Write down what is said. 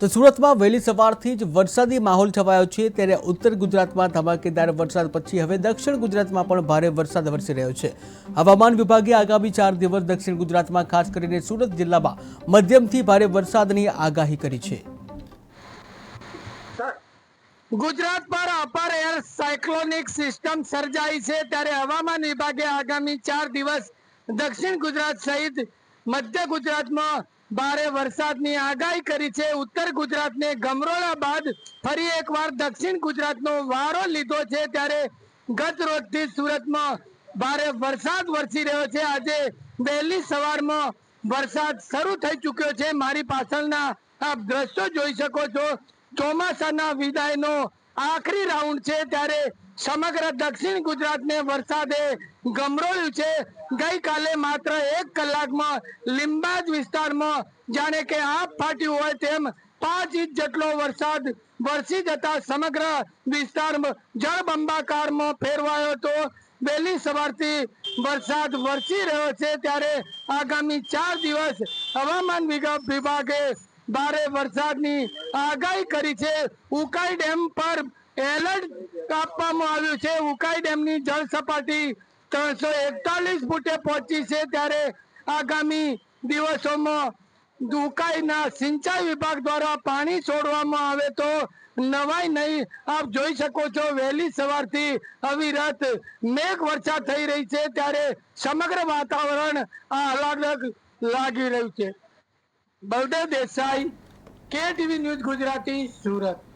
તો સુરતમાં વહેલી સવારથી જ વરસાદી માહોલ છવાયો છે. ત્યારે ઉત્તર ગુજરાતમાં ધમાકેદાર વરસાદ, પછી હવે દક્ષિણ ગુજરાતમાં પણ ભારે વરસાદ વરસી રહ્યો છે. હવામાન વિભાગે આગામી ચાર દિવસ દક્ષિણ ગુજરાતમાં, ખાસ કરીને સુરત જિલ્લામાં, મધ્યમથી ભારે વરસાદની આગાહી કરી છે. ગુજરાત પર અપર એર સાયક્લોનિક સિસ્ટમ સર્જાઈ છે. ત્યારે હવામાન વિભાગે આગામી ચાર દિવસ દક્ષિણ ગુજરાત સહિત મધ્ય ગુજરાતમાં ભારે વરસાદની આગાહી કરી છે. ઉત્તર ગુજરાતને ગમરોળા બાદ ફરી એકવાર દક્ષિણ ગુજરાતનો વારો લીધો છે. ત્યારે ગત રોજથી સુરતમાં ભારે વરસાદ વરસી રહ્યો છે. આજે વહેલી સવારમાં વરસાદ શરૂ થઈ ચૂક્યો છે. મારી પાછળના આપ દ્રશ્યો જોઈ શકો છો. ચોમાસાના વિદાયનો આખરી રાઉન્ડ છે. ત્યારે સમગ્ર દક્ષિણ ગુજરાતને વરસાદે ગમરોળ્યું છે. ગઈકાલે માત્ર એક કલાકમાં લીંબાજ વિસ્તારમાં જાણે કે આપ ફાટ્યું હોય તેમ પાંચ ઇંચ જેટલો વરસાદ વરસી જતા સમગ્ર વિસ્તાર જળબંબાકારમાં ફેરવાયો હતો. વહેલી સવારથી વરસાદ વરસી રહ્યો છે ત્યારે આગામી ચાર દિવસ હવામાન વિભાગે ભારે વરસાદની આગાહી કરી છે. ઉકાઈ ડેમ પર એલર્ટ આપવામાં આવ્યું છે. ઉકાઈ ડેમની જળ સપાટી ત્રણસો એકતાલીસ ફૂટે પહોંચી છે. ત્યારે આગામી દિવસોમાં ઉકાઈના સિંચાઈ વિભાગ દ્વારા પાણી છોડવામાં આવે તો નવાઈ નહીં. આપ જોઈ શકો છો, વહેલી સવારથી અવિરત મેઘ વર્ષા થઈ રહી છે. ત્યારે સમગ્ર વાતાવરણ આહલાદક લાગી રહ્યું છે. બલદેવ દેસાઈ કે ટીવી ન્યૂઝ ગુજરાતી, સુરત.